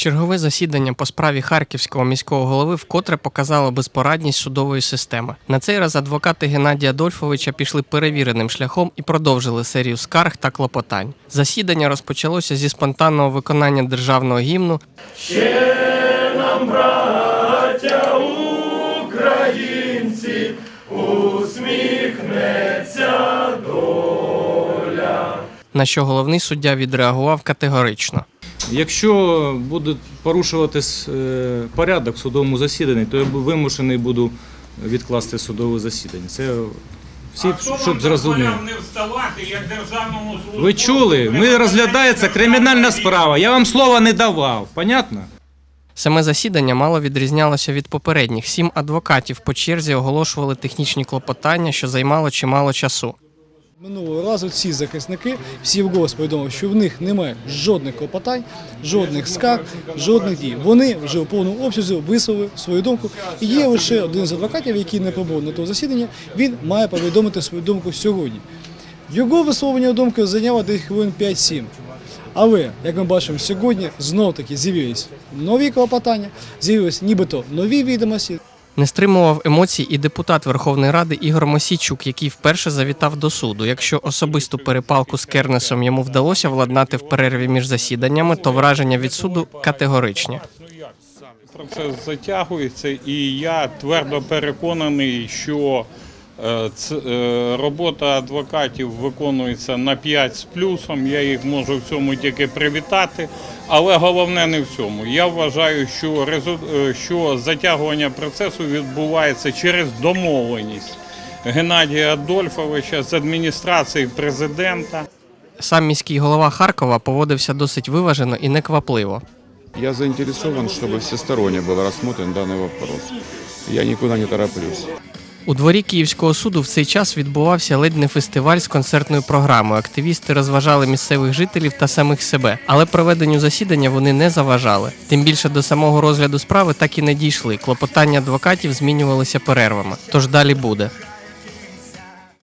Чергове засідання по справі харківського міського голови вкотре показало безпорадність судової системи. На цей раз адвокати Геннадія Адольфовича пішли перевіреним шляхом і продовжили серію скарг та клопотань. Засідання розпочалося зі спонтанного виконання державного гімну. Ще нам братця українці усміхнеться. На що головний суддя відреагував категорично. Якщо буде порушуватись е, порядок в судовому засіданні, то я вимушений буду відкласти судове засідання. Це всі, а хто щоб вам зрозуміли. не вставати, як державному службу? Ви чули? Ми розглядається кримінальна справа. Я вам слова не давав. Понятно? Саме засідання мало відрізнялося від попередніх. Сім адвокатів по черзі оголошували технічні клопотання, що займало чимало часу. Минулого разу ці захисники всі вголос повідомили, що в них немає жодних клопотань, жодних скарг, жодних дій. Вони вже у повному обсязі висловили свою думку. І є лише один з адвокатів, який не прибув на то засідання. Він має повідомити свою думку сьогодні. Його висловлення думки зайняло десь хвилин 5-7. Але, як ми бачимо, сьогодні знов таки з'явились нові клопотання, з'явились нібито нові відомості. Не стримував емоцій і депутат Верховної Ради Ігор Мосійчук, який вперше завітав до суду. Якщо особисту перепалку з Кернесом йому вдалося владнати в перерві між засіданнями, то враження від суду категоричні. Процес затягується, і я твердо переконаний, що робота адвокатів виконується на 5 з плюсом. Я їх можу в цьому тільки привітати. Але головне не в цьому. Я вважаю, що, резу- е, що затягування процесу відбувається через домовленість Геннадія Адольфовича з адміністрації президента. Сам міський голова Харкова поводився досить виважено і неквапливо. Я заинтересован, чтобы всесторонне был рассмотрен данный вопрос. Я никуда не тороплюсь. У дворі Київського суду в цей час відбувався ледь не фестиваль з концертною програмою. Активісти розважали місцевих жителів та самих себе, але проведенню засідання вони не заважали. Тим більше до самого розгляду справи так і не дійшли. Клопотання адвокатів змінювалися перервами. Тож далі буде.